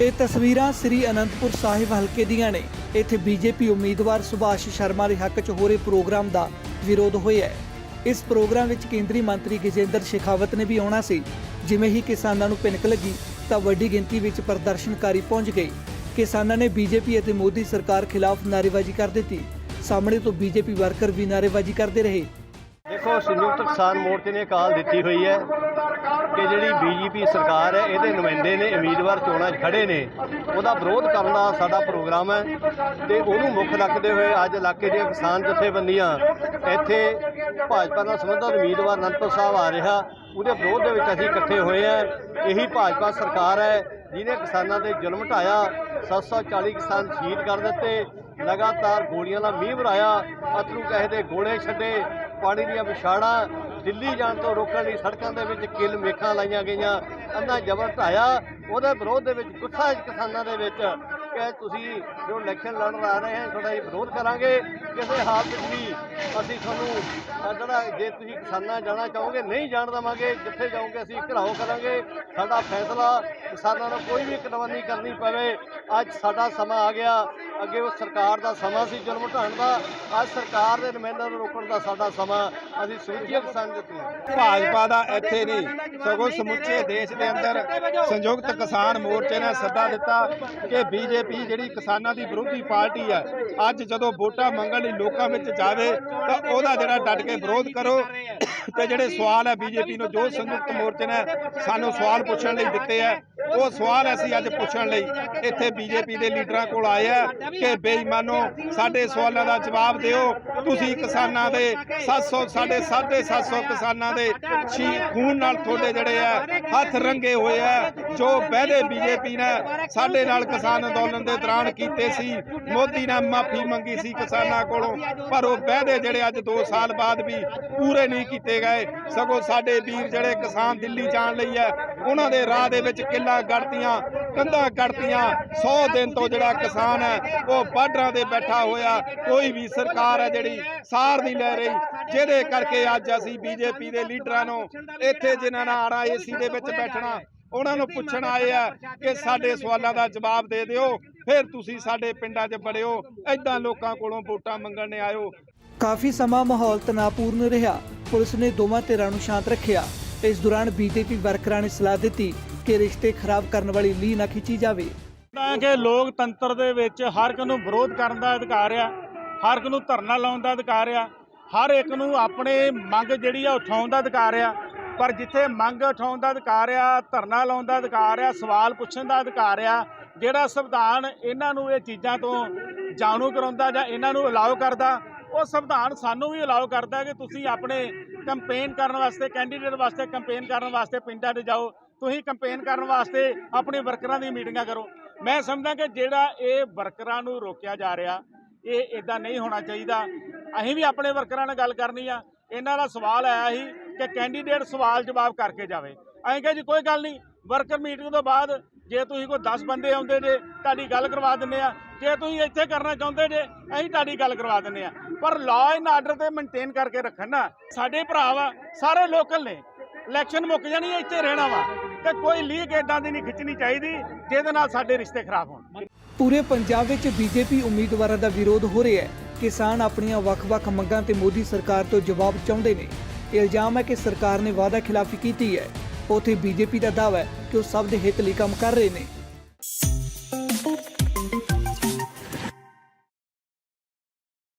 ਇਹ ਤਸਵੀਰਾਂ ਸ੍ਰੀ ਅਨੰਦਪੁਰ ਸਾਹਿਬ ਹਲਕੇ ਦੀਆਂ ਨੇ। ਇੱਥੇ ਬੀਜੇਪੀ ਉਮੀਦਵਾਰ ਸੁਭਾਸ਼ ਸ਼ਰਮਾ ਦੇ ਹੱਕ 'ਚ ਹੋ ਰਹੇ ਪ੍ਰੋਗਰਾਮ ਦਾ ਵਿਰੋਧ ਹੋਇਆ ਹੈ। ਇਸ ਪ੍ਰੋਗਰਾਮ ਵਿੱਚ ਕੇਂਦਰੀ ਮੰਤਰੀ ਗਜੇਂਦਰ ਸ਼ੇਖਾਵਤ ਨੇ ਵੀ ਆਉਣਾ ਸੀ। ਜਿਵੇਂ ਹੀ ਕਿਸਾਨਾਂ ਨੂੰ ਭਿਣਕ ਲੱਗੀ, ਤਾਂ ਵੱਡੀ ਗਿਣਤੀ ਵਿੱਚ ਪ੍ਰਦਰਸ਼ਨਕਾਰੀ ਪਹੁੰਚ ਗਏ। ਕਿਸਾਨਾਂ ਨੇ ਬੀਜੇਪੀ ਅਤੇ ਮੋਦੀ ਸਰਕਾਰ ਖਿਲਾਫ ਨਾਅਰੇਬਾਜ਼ੀ ਕਰ ਦਿੱਤੀ। ਸਾਹਮਣੇ ਤੋਂ ਬੀਜੇਪੀ ਵਰਕਰ ਵੀ ਨਾਅਰੇਬਾਜ਼ੀ ਕਰਦੇ ਰਹੇ। ਦੇਖੋ, ਸੰਯੁਕਤ ਕਿਸਾਨ ਮੋਰਚੇ ਨੇ ਕਾਲ ਦਿੱਤੀ ਹੋਈ ਹੈ। ਕਿ ਜਿਹੜੀ ਬੀਜੇਪੀ ਸਰਕਾਰ ਹੈ, ਇਹਦੇ ਨੁਮਾਇੰਦੇ ਨੇ, ਉਮੀਦਵਾਰ ਚੋਣਾਂ 'ਚ ਖੜੇ ਨੇ, ਉਹਦਾ ਵਿਰੋਧ ਕਰਨਾ ਸਾਡਾ ਪ੍ਰੋਗਰਾਮ ਹੈ ਤੇ ਉਹਨੂੰ ਮੁੱਖ ਰੱਖਦੇ ਹੋਏ ਅੱਜ ਇਲਾਕੇ ਦੀਆਂ ਕਿਸਾਨ ਜਥੇਬੰਦੀਆਂ, ਇੱਥੇ ਭਾਜਪਾ ਨਾਲ ਸੰਬੰਧਿਤ ਉਮੀਦਵਾਰ ਅਨੰਦਪੁਰ ਸਾਹਿਬ ਆ ਰਿਹਾ, ਉਹਦੇ ਵਿਰੋਧ ਦੇ ਵਿੱਚ ਅਸੀਂ ਇਕੱਠੇ ਹੋਏ ਆ ਇਹੀ ਭਾਜਪਾ ਸਰਕਾਰ ਹੈ, ਜਿਹਨੇ ਕਿਸਾਨਾਂ ਤੇ ਜ਼ੁਲਮ ਢਾਇਆ 740 ਕਿਸਾਨ ਸ਼ਹੀਦ ਕਰ ਦਿੱਤੇ, ਲਗਾਤਾਰ ਗੋਲੀਆਂ ਦਾ ਮੀਂਹ ਵਰਾਇਆ, ਅਥਰੂ ਕਹੇ ਦੇ ਗੋਲੇ ਛੱਡੇ, ਪਾਣੀ ਦੀਆਂ ਵਿਛਾੜਾਂ ਦਿੱਲੀ ਜਾਣ ਤੋਂ ਰੋਕਣ ਲਈ ਸੜਕਾਂ ਦੇ ਵਿੱਚ ਕਿਲ ਮੇਖਾਂ ਲਾਈਆਂ ਗਈਆਂ, ਅੰਨਾ ਜ਼ਬਰ ਢਾਇਆ, ਉਹਦੇ ਵਿਰੋਧ ਦੇ ਵਿੱਚ ਗੁੱਸਾ ਹੈ ਕਿਸਾਨਾਂ ਦੇ ਵਿੱਚ ਕਿ ਤੁਸੀਂ ਜੋ ਇਲੈਕਸ਼ਨ ਲੜਨ ਆ ਰਹੇ ਹੈ ਤੁਹਾਡਾ ਇਹ ਵਿਰੋਧ ਕਰਾਂਗੇ, ਕਿਸੇ ਹਾਲਤ ਵਿੱਚ ਵੀ ਅਸੀਂ ਤੁਹਾਨੂੰ ਜਿਹੜਾ ਜੇ ਤੁਸੀਂ ਕਿਸਾਨਾਂ ਜਾਣਾ ਚਾਹੋਗੇ, ਨਹੀਂ ਜਾਣ ਦੇਵਾਂਗੇ, ਜਿੱਥੇ ਜਾਓਗੇ ਅਸੀਂ ਘਰਾਓ ਕਰਾਂਗੇ। ਸਾਡਾ ਫੈਸਲਾ ਕਿਸਾਨਾਂ ਨੂੰ ਕੋਈ ਵੀ ਕਟਵੰਨੀ ਕਰਨੀ ਪਵੇ। ਅੱਜ ਸਾਡਾ ਸਮਾਂ ਆ ਗਿਆ। ਅੱਗੇ ਉਹ ਸਰਕਾਰ ਦਾ ਸਮਾਂ ਸੀ ਜ਼ੁਲਮ ਢਾਉਣ ਦਾ। ਅੱਜ ਸਰਕਾਰ ਦੇ ਨੁਮਾਇੰਦਿਆਂ ਨੂੰ ਰੋਕਣ ਦਾ ਸਾਡਾ ਸਮਾਂ। ਅਸੀਂ ਸੁਰੱਖਿਆ ਕਿਸਾਨ ਦਿੱਤੀ ਭਾਜਪਾ ਦਾ ਇੱਥੇ ਨਹੀਂ, ਸਗੋਂ ਸਮੁੱਚੇ ਦੇਸ਼ ਦੇ ਅੰਦਰ ਸੰਯੁਕਤ ਕਿਸਾਨ ਮੋਰਚੇ ਨੇ ਸੱਦਾ ਦਿੱਤਾ ਕਿ ਬੀਜੇਪੀ ਜਿਹੜੀ ਕਿਸਾਨਾਂ ਦੀ ਵਿਰੋਧੀ ਪਾਰਟੀ ਹੈ, ਅੱਜ ਜਦੋਂ ਵੋਟਾਂ ਮੰਗਣ ਲਈ ਲੋਕਾਂ ਵਿੱਚ ਜਾਵੇ ਤਾਂ ਉਹਦਾ ਜਿਹੜਾ ਡਟ ਕੇ ਵਿਰੋਧ ਕਰੋ ਤੇ ਜਿਹੜੇ ਸਵਾਲ ਹੈ ਬੀਜੇਪੀ ਨੂੰ ਜੋ ਸੰਯੁਕਤ ਮੋਰਚੇ ਨੇ ਸਾਨੂੰ ਸਵਾਲ ਪੁੱਛਣ ਲਈ ਦਿੱਤੇ ਆ। ਉਹ ਸਵਾਲ ਅਸੀਂ ਅੱਜ ਪੁੱਛਣ ਲਈ ਇੱਥੇ ਬੀਜੇਪੀ ਦੇ ਲੀਡਰਾਂ ਕੋਲ ਆਏ ਆ ਕਿ ਬੇਈਮਾਨੋ ਸਾਡੇ ਸਵਾਲਾਂ ਦਾ ਜਵਾਬ ਦਿਓ। ਤੁਸੀਂ ਕਿਸਾਨਾਂ ਦੇ 700 ਸਾਡੇ 750 ਕਿਸਾਨਾਂ ਦੇ ਛੀ ਖੂਨ ਨਾਲ ਤੁਹਾਡੇ ਜਿਹੜੇ ਆ, ਹੱਥ ਰੰਗੇ ਹੋਏ ਆ, ਜੋ ਵਾਅਦੇ ਬੀਜੇਪੀ ਨੇ ਸਾਡੇ ਨਾਲ ਕਿਸਾਨ ਅੰਦੋਲਨ ਦੇ ਦੌਰਾਨ ਕੀਤੇ ਸੀ, ਮੋਦੀ ਨੇ ਮਾਫੀ ਮੰਗੀ ਸੀ ਕਿਸਾਨਾਂ ਕੋਲੋਂ, ਪਰ ਉਹ ਵਾਅਦੇ ਜਿਹੜੇ ਅੱਜ 2 ਸਾਲ ਬਾਅਦ ਵੀ ਪੂਰੇ ਨਹੀਂ ਕੀਤੇ ਗਏ। ਸਗੋਂ ਸਾਡੇ ਵੀਰ ਜਿਹੜੇ ਕਿਸਾਨ ਦਿੱਲੀ ਜਾਣ ਲਈ ਹੈ ਉਹਨਾਂ ਦੇ ਰਾਹ ਦੇ ਵਿੱਚ ਕਿੱਲਾ ਗੜਤੀਆਂ ਕੰਧਾਂ ਗੜਤੀਆਂ 100 ਦਿਨ ਤੋਂ ਜਿਹੜਾ ਕਿਸਾਨ ਹੈ, ਉਹ ਬਾਰਡਰਾਂ ਤੇ ਬੈਠਾ ਹੋਇਆ, ਕੋਈ ਵੀ ਸਰਕਾਰ ਹੈ ਜਿਹੜੀ ਸਾਰ ਨਹੀਂ ਲੈ ਰਹੀ। ਜਿਹਦੇ ਕਰਕੇ ਅੱਜ ਅਸੀਂ ਬੀਜੇਪੀ ਦੇ ਲੀਡਰਾਂ ਨੂੰ ਇੱਥੇ ਜਿਨ੍ਹਾਂ ਨਾਲ ਆਣਾ ਏਸੀ ਦੇ ਵਿੱਚ ਬੈਠਣਾ, ਉਹਨਾਂ ਨੂੰ ਪੁੱਛਣ ਆਏ ਆ ਕਿ ਸਾਡੇ ਸਵਾਲਾਂ ਦਾ ਜਵਾਬ ਦੇ ਦਿਓ। ਫਿਰ ਤੁਸੀਂ ਸਾਡੇ ਪਿੰਡਾਂ 'ਚ ਬੜਿਓ ਐਦਾਂ ਲੋਕਾਂ ਕੋਲੋਂ ਵੋਟਾਂ ਮੰਗਣ ਨੇ ਆਇਓ। ਕਾਫੀ ਸਮਾਂ ਮਾਹੌਲ ਤਣਾਅਪੂਰਨ ਰਿਹਾ। ਪੁਲਿਸ ਨੇ ਦੋਵਾਂ ਧਿਰਾਂ ਨੂੰ ਸ਼ਾਂਤ ਰੱਖਿਆ। ਇਸ ਦੌਰਾਨ ਬੀਜੇਪੀ ਵਰਕਰਾਂ ਨੇ ਸਲਾਹ ਦਿੱਤੀ ਕਿ ਰਿਸ਼ਤੇ ਖਰਾਬ ਕਰਨ ਵਾਲੀ ਲੀਹ ਨਾ ਖਿੱਚੀ ਜਾਵੇ। ਤਾਂ ਕਿ ਲੋਕਤੰਤਰ ਦੇ ਵਿੱਚ ਹਰ ਇੱਕ ਨੂੰ ਵਿਰੋਧ ਕਰਨ ਦਾ ਅਧਿਕਾਰ ਆ, ਹਰ ਇੱਕ ਨੂੰ ਧਰਨਾ ਲਾਉਣ ਦਾ ਅਧਿਕਾਰ ਆ, ਹਰ ਇੱਕ ਨੂੰ ਆਪਣੇ ਮੰਗ ਜਿਹੜੀ ਆ ਉਠਾਉਣ ਦਾ ਅਧਿਕਾਰ ਆ। ਪਰ ਜਿੱਥੇ ਮੰਗ ਉਠਾਉਣ ਦਾ ਅਧਿਕਾਰ ਆ, ਧਰਨਾ ਲਾਉਣ ਦਾ ਅਧਿਕਾਰ ਆ, ਸਵਾਲ ਪੁੱਛਣ ਦਾ ਅਧਿਕਾਰ ਆ, ਜਿਹੜਾ ਸੰਵਿਧਾਨ ਇਹਨਾਂ ਨੂੰ ਇਹ ਚੀਜ਼ਾਂ ਤੋਂ ਜਾਣੂ ਕਰਾਉਂਦਾ ਜਾਂ ਇਹਨਾਂ ਨੂੰ ਅਲਾਉ ਕਰਦਾ ਉਹ ਸੰਵਿਧਾਨ ਸਾਨੂੰ ਵੀ ਅਲਾਉ ਕਰਦਾ ਕਿ ਤੁਸੀਂ ਆਪਣੇ ਕੰਪੇਨ ਕਰਨ ਵਾਸਤੇ ਕੈਂਡੀਡੇਟ ਵਾਸਤੇ ਕੰਪੇਨ ਕਰਨ ਵਾਸਤੇ ਪਿੰਡਾਂ 'ਚ ਜਾਓ। ਤੁਸੀਂ ਕੰਪੇਨ ਕਰਨ ਵਾਸਤੇ ਆਪਣੇ ਵਰਕਰਾਂ ਦੀ ਮੀਟਿੰਗਾਂ ਕਰੋ। ਮੈਂ ਸਮਝਦਾ ਕਿ ਜਿਹੜਾ ਇਹ ਵਰਕਰਾਂ ਨੂੰ ਰੋਕਿਆ ਜਾ ਰਿਹਾ, ਇਹ ਇਦਾਂ ਨਹੀਂ ਹੋਣਾ ਚਾਹੀਦਾ। ਅਸੀਂ ਵੀ ਆਪਣੇ ਵਰਕਰਾਂ ਨਾਲ ਗੱਲ ਕਰਨੀ ਆ। ਇਹਨਾਂ ਦਾ ਸਵਾਲ ਆਇਆ ਸੀ ਕਿ ਕੈਂਡੀਡੇਟ ਸਵਾਲ ਜਵਾਬ ਕਰਕੇ ਜਾਵੇ। ਐਂ ਕਿਹਾ ਜੀ, ਕੋਈ ਗੱਲ ਨਹੀਂ। ਵਰਕਰ ਮੀਟਿੰਗ ਤੋਂ ਬਾਅਦ ਜੇ ਤੁਸੀਂ ਕੋਈ 10 ਬੰਦੇ ਆਉਂਦੇ ਜੇ, ਤੁਹਾਡੀ ਗੱਲ ਕਰਵਾ ਦਿੰਨੇ ਆ। ਜੇ ਤੁਸੀਂ ਇੱਥੇ ਕਰਨਾ ਚਾਹੁੰਦੇ ਜੇ, ਅਸੀਂ ਤੁਹਾਡੀ ਗੱਲ ਕਰਵਾ ਦਿੰਨੇ ਆ। ਪਰ ਲਾਅ ਐਂਡ ਆਰਡਰ ਤੇ ਮੇਨਟੇਨ ਕਰਕੇ ਰੱਖਣ ਨਾ, ਸਾਡੇ ਭਰਾ ਵਾ, ਸਾਰੇ ਲੋਕਲ ਨੇ। ਇਲੈਕਸ਼ਨ ਮੁੱਕ ਜਾਣੀ ਇੱਥੇ ਰਹਿਣਾ ਵਾ। ਤੇ ਕੋਈ ਲੀਕ ਇਦਾਂ ਦੀ ਨਹੀਂ ਖਿੱਚਣੀ ਚਾਹੀਦੀ, ਜਿਹਦੇ ਨਾਲ ਸਾਡੇ ਰਿਸ਼ਤੇ ਖਰਾਬ ਹੋਣ। ਪੂਰੇ ਪੰਜਾਬ ਵਿੱਚ ਬੀਜੇਪੀ ਉਮੀਦਵਾਰਾਂ ਦਾ ਵਿਰੋਧ ਹੋ ਰਿਹਾ ਹੈ। ਕਿਸਾਨ ਆਪਣੀਆਂ ਵੱਖ-ਵੱਖ ਮੰਗਾਂ ਤੇ ਮੋਦੀ ਸਰਕਾਰ ਤੋਂ ਜਵਾਬ ਚਾਹੁੰਦੇ ਨੇ। ਇਲਜ਼ਾਮ ਹੈ ਕਿ ਸਰਕਾਰ ਨੇ ਵਾਅਦਾ ਖਿਲਾਫੀ ਕੀਤੀ ਹੈ। ਉਥੇ ਬੀਜੇਪੀ ਦਾ ਦਾਅਵਾ ਹੈ ਕਿ ਉਹ ਸਭ ਦੇ ਹਿੱਤ ਲਈ ਕੰਮ ਕਰ ਰਹੇ ਨੇ।